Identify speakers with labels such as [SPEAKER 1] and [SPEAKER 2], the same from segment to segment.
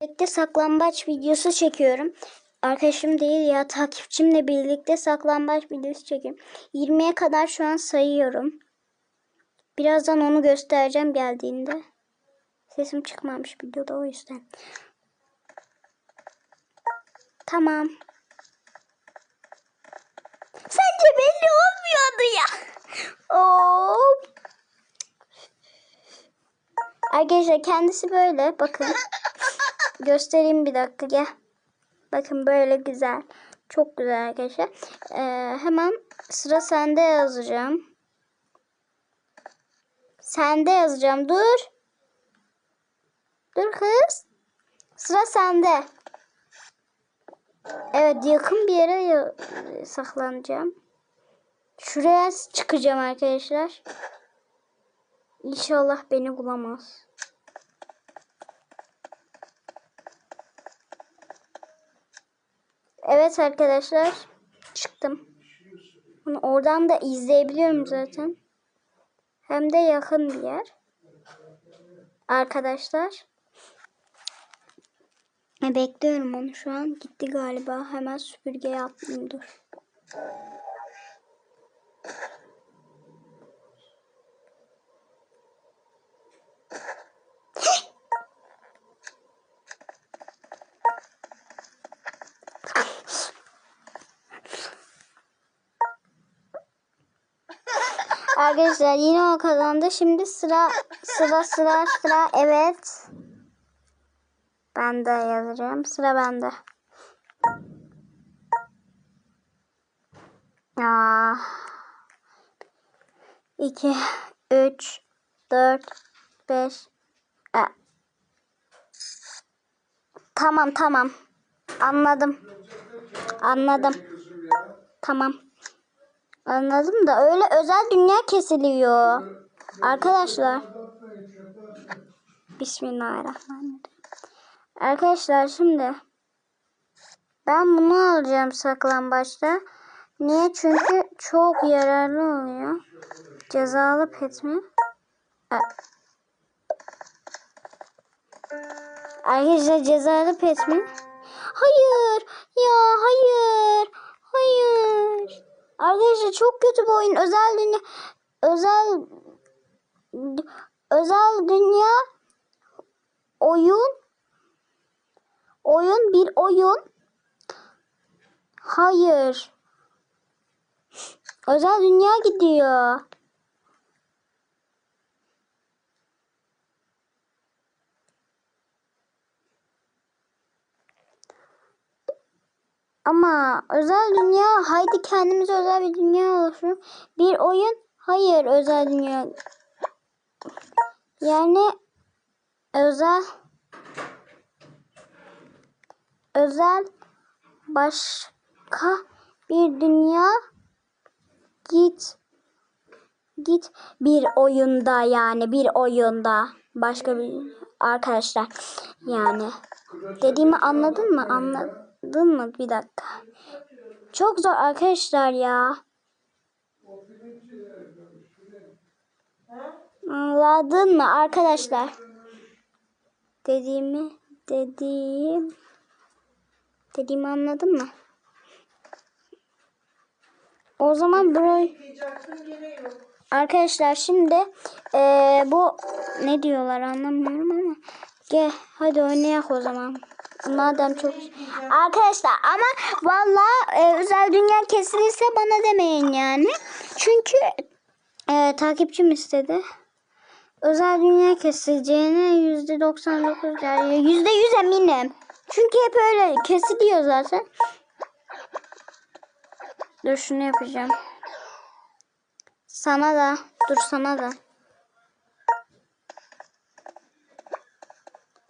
[SPEAKER 1] birlikte saklambaç videosu çekiyorum. Arkadaşım değil ya takipçimle birlikte saklambaç videosu çekiyorum. 20'ye kadar şu an sayıyorum. Birazdan onu göstereceğim geldiğinde. Sesim çıkmamış videoda o yüzden. Tamam. Sence belli olmuyordu ya. Hop. Arkadaşlar kendisi böyle bakın. Göstereyim bir dakika gel. Bakın böyle güzel. Çok güzel arkadaşlar. Ee, hemen sıra sende yazacağım. Sende yazacağım. Dur. Dur kız. Sıra sende. Evet yakın bir yere saklanacağım. Şuraya çıkacağım arkadaşlar. İnşallah beni bulamaz. Evet arkadaşlar. Çıktım. Bunu oradan da izleyebiliyorum zaten. Hem de yakın bir yer. Arkadaşlar. Bekliyorum onu şu an. Gitti galiba. Hemen süpürgeye atlayayım dur. Arkadaşlar yine o kazandı. Şimdi sıra sıra sıra sıra evet. Ben de yazacağım. Sıra bende. Ya. 2 3 4 5 E. Tamam tamam. Anladım. Anladım. Tamam. Anladım da öyle özel dünya kesiliyor. Arkadaşlar. Bismillahirrahmanirrahim. Arkadaşlar şimdi ben bunu alacağım saklambaçta. Niye? Çünkü çok yararlı oluyor. Cezalı pet mi? E- Arkadaşlar cezalı pet mi? Hayır. Ya hayır. Hayır. Arkadaşlar çok kötü bu oyun. Özel dünya özel özel dünya oyun oyun bir oyun. Hayır. Özel dünya gidiyor. Ama özel dünya haydi kendimize özel bir dünya oluşturalım. Bir oyun hayır özel dünya. Yani özel özel başka bir dünya git git bir oyunda yani bir oyunda başka bir arkadaşlar yani dediğimi anladın mı anladın mı bir dakika çok zor arkadaşlar ya anladın mı arkadaşlar dediğimi dediğim dediğimi anladın mı o zaman burayı. Arkadaşlar şimdi eee, bu ne diyorlar anlamıyorum ama gel hadi oynayak o zaman. Madem çok arkadaşlar ama valla e, özel dünya kesilirse bana demeyin yani. Çünkü e, takipçim istedi. Özel dünya kesileceğine yüzde 99 yani yüzde yüz eminim. Çünkü hep öyle kesiliyor zaten. Dur şunu yapacağım. Sana da. Dur sana da.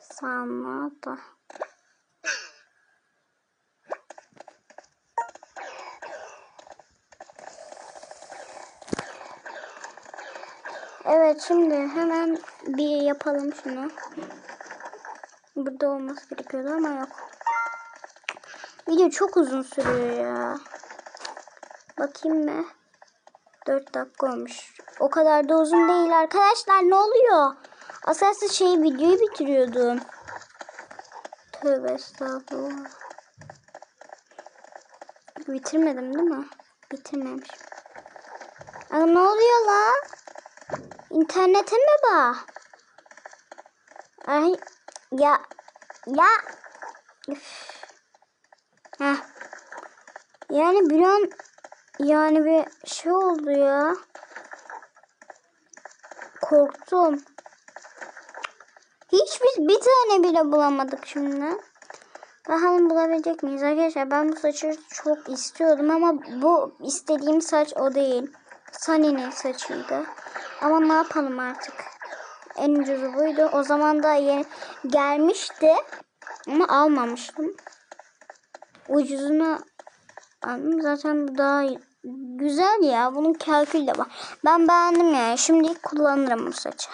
[SPEAKER 1] Sana da. Evet şimdi hemen bir yapalım şunu. Burada olması gerekiyordu ama yok. Video çok uzun sürüyor ya. Bakayım mı? 4 dakika olmuş. O kadar da uzun değil arkadaşlar. Ne oluyor? Aslında şey videoyu bitiriyordum. Tövbe estağfurullah. Bitirmedim değil mi? Bitirmemişim. Aa, ne oluyor la? İnternete mi bak? Ay ya ya Üf. Heh. Yani bir an yani bir şey oldu ya. Korktum. Hiç biz bir tane bile bulamadık şimdi. Bakalım bulabilecek miyiz arkadaşlar? Ben bu saçı çok istiyordum ama bu istediğim saç o değil. Sunny'nin saçıydı. Ama ne yapalım artık? En ucuzu buydu. O zaman da yeni gelmişti. Ama almamıştım. Ucuzunu aldım. Zaten bu daha güzel ya. Bunun kalkülü de var. Ben beğendim yani. Şimdilik kullanırım bu saçı.